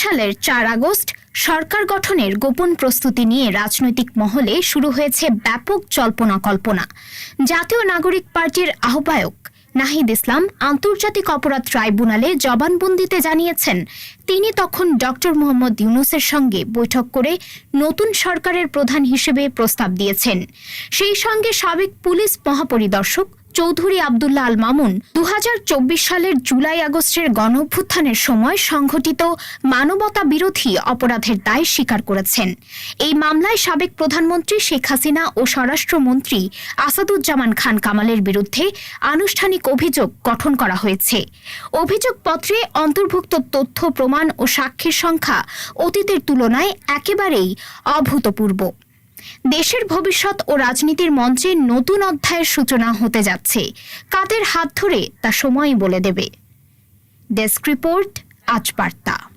সালের চার আগস্ট সরকার গঠনের গোপন প্রস্তুতি নিয়ে রাজনৈতিক মহলে শুরু হয়েছে ব্যাপক জল্পনা কল্পনা। জাতীয় নাগরিক পার্টির আহ্বায়ক নাহিদ ইসলাম আন্তর্জাতিক অপরাধ ট্রাইব্যুনালে জবানবন্দিতে জানিয়েছেন, তিনি তখন ডক্টর মোহাম্মদ ইউনুসের সঙ্গে বৈঠক করে নতুন সরকারের প্রধান হিসেবে প্রস্তাব দিয়েছেন। সেই সঙ্গে সাবেক পুলিশ মহাপরিদর্শক চৌধুরী আবদুল্লাহ আল মামুন দু হাজার চব্বিশ সালের জুলাই আগস্টের গণঅভ্যুত্থানের সময় সংঘটিত মানবতা বিরোধী অপরাধের দায় স্বীকার করেছেন। এই মামলায় সাবেক প্রধানমন্ত্রী শেখ হাসিনা ও স্বরাষ্ট্রমন্ত্রী আসাদুজ্জামান খান কামালের বিরুদ্ধে আনুষ্ঠানিক অভিযোগ গঠন করা হয়েছে। অভিযোগপত্রে অন্তর্ভুক্ত তথ্য, প্রমাণ ও সাক্ষীর সংখ্যা অতীতের তুলনায় একেবারেই অভূতপূর্ব। দেশের ভবিষ্যৎ ও রাজনীতির মঞ্চে নতুন অধ্যায়ের সূচনা হতে যাচ্ছে। কাদের হাত ধরে তা সময় বলে দেবে। ডেস্ক রিপোর্ট, আজ বার্তা।